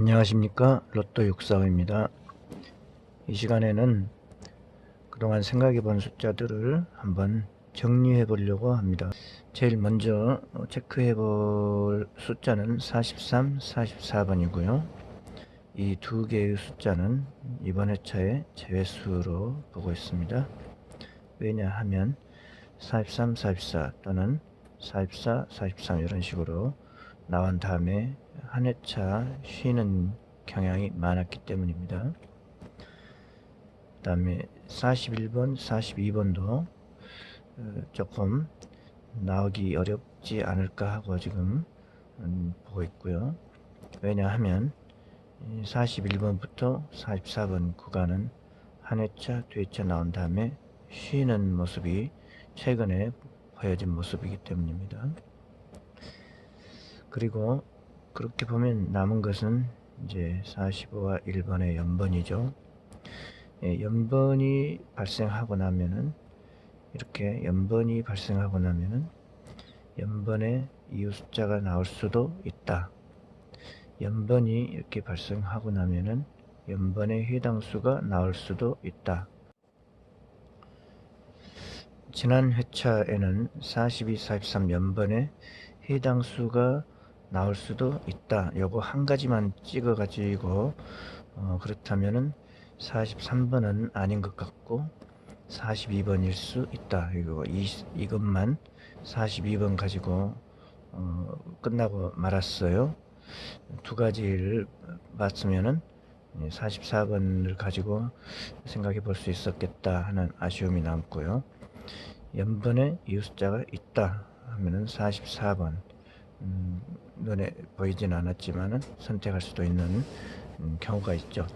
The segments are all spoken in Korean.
안녕하십니까 로또 645입니다. 이 시간에는 그동안 생각해 본 숫자들을 한번 정리해 보려고 합니다. 제일 먼저 체크해 볼 숫자는 43, 44번이고요. 이 두 개의 숫자는 이번 회차의 제외수로 보고 있습니다. 왜냐하면 43, 44 또는 44, 43 이런 식으로 나온 다음에 한 회차 쉬는 경향이 많았기 때문입니다. 그 다음에 41번, 42번도 어, 조금 나오기 어렵지 않을까 하고 지금 음, 보고 있고요. 왜냐하면 41번부터 44번 구간은 한 회차, 두 회차 나온 다음에 쉬는 모습이 최근에 보여진 모습이기 때문입니다. 그리고 그렇게 보면 남은 것은 이제 45와 1번의 연번이죠. 예, 연번이 발생하고 나면은 이렇게 연번이 발생하고 나면은 연번의 이유 숫자가 나올 수도 있다. 연번이 이렇게 발생하고 나면은 연번의 해당 수가 나올 수도 있다. 지난 회차에는 42, 43 연번의 해당 수가 나올 수도 있다. 요거 한 가지만 찍어 가지고 어, 그렇다면은 43번은 아닌 것 같고 42번일 수 있다. 이거 이, 이것만 42번 가지고 어, 끝나고 말았어요. 두 가지를 봤으면은 44번을 가지고 생각해 볼 수 있었겠다 하는 아쉬움이 남고요. 연번에 이웃 숫자가 있다 하면은 44번 음, 눈에 보이진 않았지만 선택할 수도 있는 음, 경우가 있죠.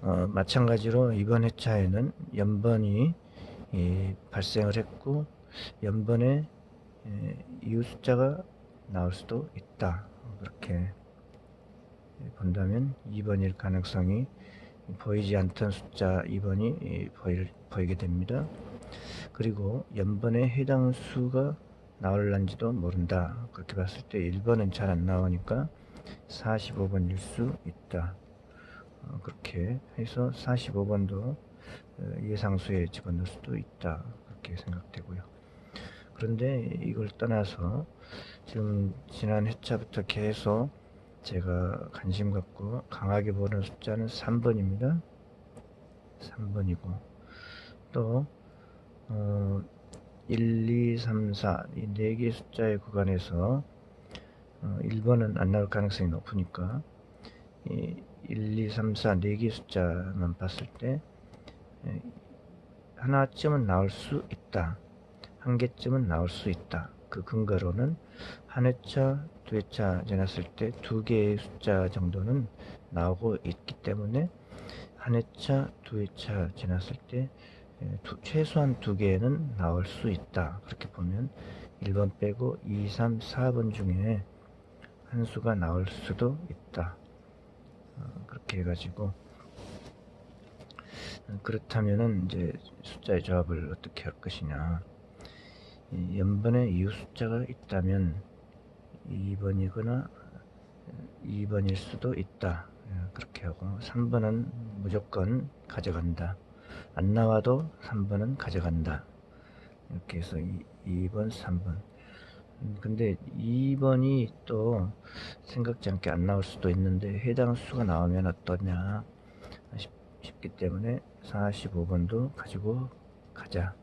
어, 마찬가지로 이번 회차에는 연번이 이, 발생을 했고 연번에 에, 이웃 숫자가 나올 수도 있다. 그렇게 본다면 2번일 가능성이 보이지 않던 숫자 2번이 보일, 보이게 됩니다. 그리고 연번에 해당 수가 나올란지도 모른다. 그렇게 봤을 때 1번은 잘 안 나오니까 45번일 수 있다. 어, 그렇게 해서 45번도 어, 예상수에 집어넣을 수도 있다. 그렇게 생각되고요. 그런데 이걸 떠나서 지금 지난 회차부터 계속 제가 관심 갖고 강하게 보는 숫자는 3번입니다. 3번이고 또 어, 1, 2, 3, 4, 이 네 개 숫자의 구간에서 어, 1번은 안 나올 가능성이 높으니까 이 1, 2, 3, 4, 네 개 숫자만 봤을 때 에, 하나쯤은 나올 수 있다. 한 개쯤은 나올 수 있다. 그 근거로는 한 회차, 두 회차 지났을 때 두 개의 숫자 정도는 나오고 있기 때문에 한 회차, 두 회차 지났을 때 예, 두, 최소한 두 개는 나올 수 있다. 그렇게 보면 1번 빼고 2, 3, 4번 중에 한 수가 나올 수도 있다. 어, 그렇게 해가지고 어, 그렇다면은 이제 숫자의 조합을 어떻게 할 것이냐. 이 연번에 이유 숫자가 있다면 2번이거나 2번일 수도 있다. 예, 그렇게 하고 3번은 무조건 가져간다. 안 나와도 3번은 가져간다. 이렇게 해서 2, 번 3번. 음, 근데 2번이 또 생각지 않게 안 나올 수도 있는데 해당 수가 나오면 어떠냐 싶, 싶기 때문에 45번도 가지고 가자.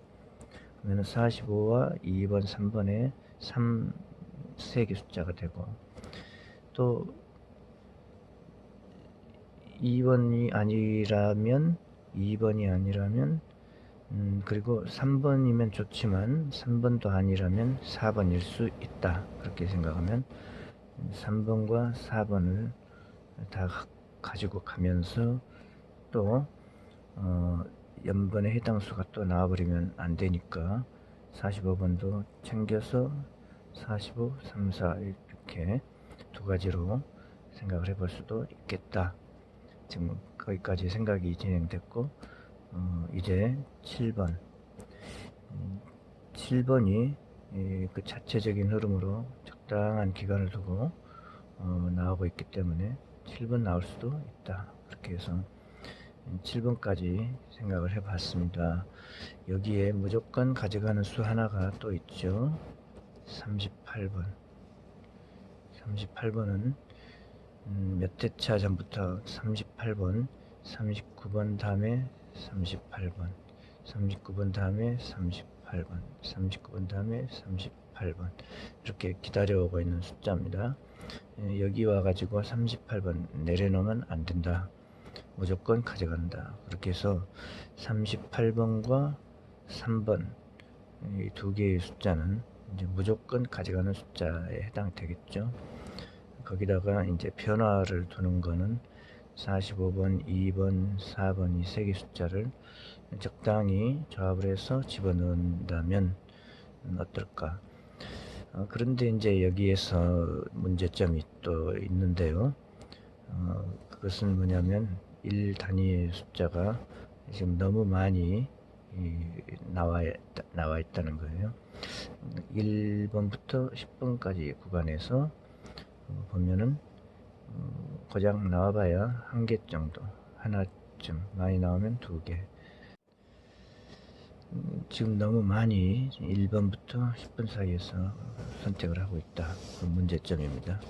그러면 45와 2번, 3번에 3, 3개 숫자가 되고 또 2번이 아니라면 2번이 아니라면 음, 그리고 3번이면 좋지만 3번도 아니라면 4번일 수 있다 그렇게 생각하면 3번과 4번을 다 가지고 가면서 또 어, 연번에 해당 수가 또 나와버리면 안 되니까 45번도 챙겨서 45, 3, 4 이렇게 두 가지로 생각을 해볼 수도 있겠다. 지금 거기까지 생각이 진행됐고 어, 이제 7번 음, 7번이 그 자체적인 흐름으로 적당한 기간을 두고 어, 나오고 있기 때문에 7번 나올 수도 있다. 그렇게 해서 7번까지 생각을 해 봤습니다. 여기에 무조건 가져가는 수 하나가 또 있죠. 38번. 38번은 음, 몇 회차 전부터 38번, 39번 다음에 38번, 39번 다음에 38번, 39번 다음에 38번 이렇게 기다려오고 있는 숫자입니다. 예, 여기 와가지고 38번 내려놓으면 안 된다. 무조건 가져간다. 그렇게 해서 38번과 3번 이 두 개의 숫자는 이제 무조건 가져가는 숫자에 해당되겠죠. 거기다가 이제 변화를 두는 거는 45번, 2번, 4번 이 세 개 숫자를 적당히 조합을 해서 집어넣는다면 어떨까? 어, 그런데 이제 여기에서 문제점이 또 있는데요. 어, 그것은 뭐냐면 1 단위의 숫자가 지금 너무 많이 이, 나와, 나와 있다는 거예요. 1번부터 10번까지 구간에서 어, 보면은 어, 고작 나와봐야 한 개 정도 하나쯤 많이 나오면 두 개. 음, 지금 너무 많이 1번부터 10번 사이에서 선택을 하고 있다. 그 문제점입니다.